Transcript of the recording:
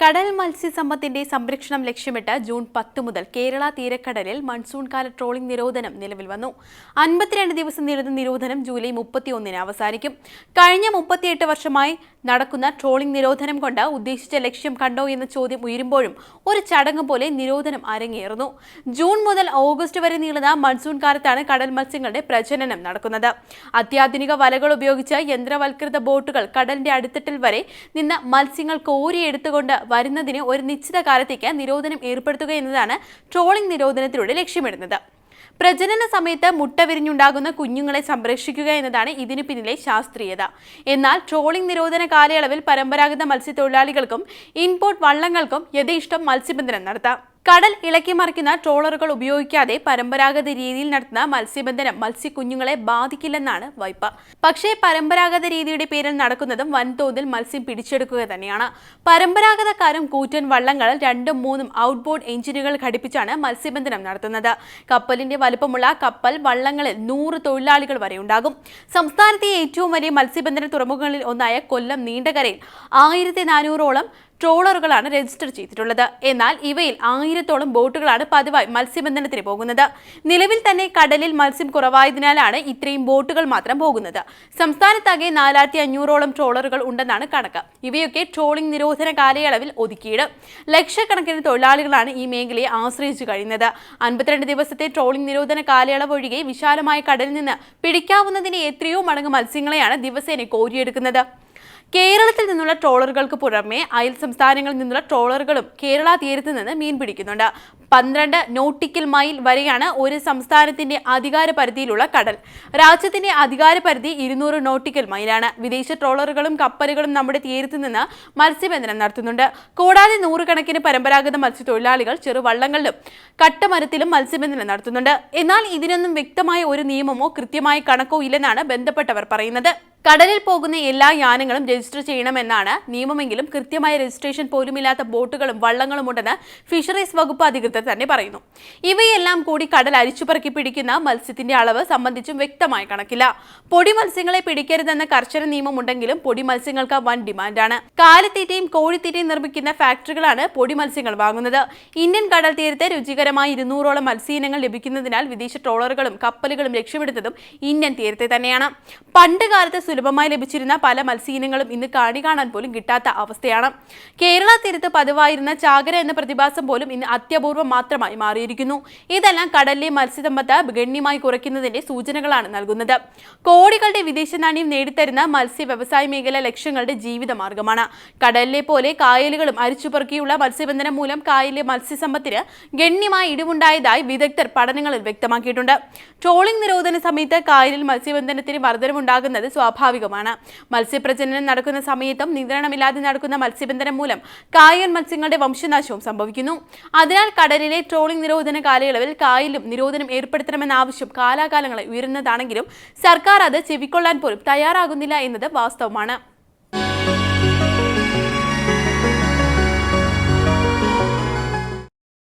കടൽ മത്സ്യസമ്പത്തിന്റെ സംരക്ഷണം ലക്ഷ്യമിട്ട് ജൂൺ പത്ത് മുതൽ കേരള തീരക്കടലിൽ മൺസൂൺ കാല ട്രോളിംഗ് നിരോധനം നിലവിൽ വന്നു. അൻപത്തിരണ്ട് ദിവസം നീളുന്ന നിരോധനം ജൂലൈ മുപ്പത്തിയൊന്നിന് അവസാനിക്കും. കഴിഞ്ഞ മുപ്പത്തിയെട്ട് വർഷമായി നടക്കുന്ന ട്രോളിംഗ് നിരോധനം കൊണ്ട് ഉദ്ദേശിച്ച ലക്ഷ്യം കണ്ടോ എന്ന ചോദ്യം ഉയരുമ്പോഴും ഒരു ചടങ്ങ് പോലെ നിരോധനം അരങ്ങേറുന്നു. ജൂൺ മുതൽ ഓഗസ്റ്റ് വരെ നീളുന്ന മൺസൂൺ കാലത്താണ് കടൽ മത്സ്യങ്ങളുടെ പ്രജനനം നടക്കുന്നത്. അത്യാധുനിക വലകൾ ഉപയോഗിച്ച് യന്ത്രവൽകൃത ബോട്ടുകൾ കടലിന്റെ അടിത്തട്ടിൽ വരെ നിന്ന് മത്സ്യങ്ങൾ കോരിയെടുത്തുകൊണ്ട് വരുന്നതിന് ഒരു നിശ്ചിത കാലത്തേക്ക് നിരോധനം ഏർപ്പെടുത്തുക എന്നതാണ് ട്രോളിംഗ് നിരോധനത്തിലൂടെ ലക്ഷ്യമിടുന്നത്. പ്രജനന സമയത്ത് മുട്ട വിരിഞ്ഞുണ്ടാകുന്ന കുഞ്ഞുങ്ങളെ സംരക്ഷിക്കുക എന്നതാണ് ഇതിനു പിന്നിലെ ശാസ്ത്രീയത. എന്നാൽ ട്രോളിംഗ് നിരോധന കാലയളവിൽ പരമ്പരാഗത മത്സ്യത്തൊഴിലാളികൾക്കും ഇൻപോർട്ട് വള്ളങ്ങൾക്കും യഥേഷ്ടം മത്സ്യബന്ധനം നടത്താം. കടൽ ഇളക്കി മറിക്കുന്ന ട്രോളറുകൾ ഉപയോഗിക്കാതെ പരമ്പരാഗത രീതിയിൽ നടത്തുന്ന മത്സ്യബന്ധനം മത്സ്യക്കുഞ്ഞുങ്ങളെ ബാധിക്കില്ലെന്നാണ് വായ്പ പക്ഷേ പരമ്പരാഗത രീതിയുടെ പേരിൽ നടക്കുന്നതും വൻതോതിൽ മത്സ്യം പിടിച്ചെടുക്കുക തന്നെയാണ്. പരമ്പരാഗത കൂറ്റൻ വള്ളങ്ങൾ രണ്ടും മൂന്നും ഔട്ട്ബോർഡ് എഞ്ചിനുകൾ ഘടിപ്പിച്ചാണ് മത്സ്യബന്ധനം നടത്തുന്നത്. കപ്പലിന്റെ വലുപ്പമുള്ള കപ്പൽ വള്ളങ്ങളിൽ നൂറ് തൊഴിലാളികൾ വരെ ഉണ്ടാകും. സംസ്ഥാനത്തെ ഏറ്റവും വലിയ മത്സ്യബന്ധന തുറമുഖങ്ങളിൽ ഒന്നായ കൊല്ലം നീണ്ടകരയിൽ ആയിരത്തി നാനൂറോളം ട്രോളറുകളാണ് രജിസ്റ്റർ ചെയ്തിട്ടുള്ളത്. എന്നാൽ ഇവയിൽ ആയിരത്തോളം ബോട്ടുകളാണ് പതിവായി മത്സ്യബന്ധനത്തിന് പോകുന്നത്. നിലവിൽ തന്നെ കടലിൽ മത്സ്യം കുറവായതിനാലാണ് ഇത്രയും ബോട്ടുകൾ മാത്രം പോകുന്നത്. സംസ്ഥാനത്താകെ നാലായിരത്തി അഞ്ഞൂറോളം ട്രോളറുകൾ ഉണ്ടെന്നാണ് കണക്ക്. ഇവയൊക്കെ ട്രോളിംഗ് നിരോധന കാലയളവിൽ ഒതുക്കിയിട്. ലക്ഷക്കണക്കിന് തൊഴിലാളികളാണ് ഈ മേഖലയെ ആശ്രയിച്ചു കഴിയുന്നത്. അൻപത്തിരണ്ട് ദിവസത്തെ ട്രോളിംഗ് നിരോധന കാലയളവ് ഒഴികെ വിശാലമായ കടലിൽ നിന്ന് പിടിക്കാവുന്നതിന് എത്രയോ മടങ്ങ് മത്സ്യങ്ങളെയാണ് ദിവസേന കോരിയെടുക്കുന്നത്. കേരളത്തിൽ നിന്നുള്ള ട്രോളറുകൾക്ക് പുറമെ അയൽ സംസ്ഥാനങ്ങളിൽ നിന്നുള്ള ട്രോളറുകളും കേരള തീരത്ത് നിന്ന് മീൻ പിടിക്കുന്നുണ്ട്. പന്ത്രണ്ട് നോട്ടിക്കൽ മൈൽ വരെയാണ് ഒരു സംസ്ഥാനത്തിന്റെ അധികാര പരിധിയിലുള്ള കടൽ. രാജ്യത്തിന്റെ അധികാര പരിധി ഇരുന്നൂറ് നോട്ടിക്കൽ മൈലാണ്. വിദേശ ട്രോളറുകളും കപ്പലുകളും നമ്മുടെ തീരത്ത് നിന്ന് മത്സ്യബന്ധനം നടത്തുന്നുണ്ട്. കൂടാതെ നൂറുകണക്കിന് പരമ്പരാഗത മത്സ്യത്തൊഴിലാളികൾ ചെറുവള്ളങ്ങളിലും കട്ടമരത്തിലും മത്സ്യബന്ധനം നടത്തുന്നുണ്ട്. എന്നാൽ ഇതിനൊന്നും വ്യക്തമായ ഒരു നിയമമോ കൃത്യമായ കണക്കോ ഇല്ലെന്നാണ് ബന്ധപ്പെട്ടവർ പറയുന്നത്. കടലിൽ പോകുന്ന എല്ലാ യാനങ്ങളും രജിസ്റ്റർ ചെയ്യണമെന്നാണ് നിയമമെങ്കിലും കൃത്യമായ രജിസ്ട്രേഷൻ പോലുമില്ലാത്ത ബോട്ടുകളും വള്ളങ്ങളും ഉണ്ടെന്ന് ഫിഷറീസ് വകുപ്പ് അധികൃതർ തന്നെ പറയുന്നു. ഇവയെല്ലാം കൂടി കടൽ അരിച്ചുപറക്കി പിടിക്കുന്ന മത്സ്യത്തിന്റെ അളവ് സംബന്ധിച്ചും വ്യക്തമായ കണക്കില്ല. പൊടി മത്സ്യങ്ങളെ പിടിക്കരുതെന്ന കർശന നിയമമുണ്ടെങ്കിലും പൊടി മത്സ്യങ്ങൾക്ക് വൻ ഡിമാൻഡാണ്. കാലത്തീറ്റയും കോഴിത്തീറ്റയും നിർമ്മിക്കുന്ന ഫാക്ടറികളാണ് പൊടി മത്സ്യങ്ങൾ വാങ്ങുന്നത്. ഇന്ത്യൻ കടൽ തീരത്തെ രുചികരമായ ഇരുന്നൂറോളം മത്സ്യയിനങ്ങൾ ലഭിക്കുന്നതിനാൽ വിദേശ ട്രോളറുകളും കപ്പലുകളും ലക്ഷ്യമിടുന്നതും ഇന്ത്യൻ തീരത്തെ തന്നെയാണ്. പണ്ട് കാലത്ത് സുലഭമായി ലഭിച്ചിരുന്ന പല മത്സ്യയിനങ്ങളും ഇന്ന് കാണി കാണാൻ പോലും കിട്ടാത്ത അവസ്ഥയാണ്. കേരള തീരത്ത് പതിവായിരുന്ന ചാകര എന്ന പ്രതിഭാസം പോലും ഇന്ന് അത്യപൂർവം മാത്രമായി മാറിയിരിക്കുന്നു. ഇതെല്ലാം കടലിലെ മത്സ്യസമ്പത്ത് ഗണ്യമായി കുറയ്ക്കുന്നതിന്റെ സൂചനകളാണ് നൽകുന്നത്. കോടികളുടെ വിദേശ നാണ്യം നേടിത്തരുന്ന മത്സ്യ വ്യവസായ മേഖല ലക്ഷ്യങ്ങളുടെ ജീവിത മാർഗമാണ്. കടലിലെ പോലെ കായലുകളും അരിച്ചുപെറുക്കിയുള്ള മത്സ്യബന്ധനം മൂലം കായലിലെ മത്സ്യസമ്പത്തിന് ഗണ്യമായ ഇടിവുണ്ടായതായി വിദഗ്ധർ പഠനങ്ങളിൽ വ്യക്തമാക്കിയിട്ടുണ്ട്. ട്രോളിംഗ് നിരോധന സമയത്ത് കായലിൽ മത്സ്യബന്ധനത്തിന് വർധനവുണ്ടാകുന്നത് സ്വാഭാവികമാണ്. മത്സ്യപ്രജനനം നടക്കുന്ന സമയത്തും നിയന്ത്രണമില്ലാതെ നടക്കുന്ന മത്സ്യബന്ധനം മൂലം കായൽ മത്സ്യങ്ങളുടെ വംശനാശവും സംഭവിക്കുന്നു. അതിനാൽ കടലിലെ ട്രോളിംഗ് നിരോധന കാലയളവിൽ കായലും നിരോധനം ഏർപ്പെടുത്തണമെന്ന ആവശ്യം കാലാകാലങ്ങളെ ഉയരുന്നതാണെങ്കിലും സർക്കാർ അത് ചെവിക്കൊള്ളാൻ പോലും തയ്യാറാകുന്നില്ല എന്നത് വാസ്തവമാണ്.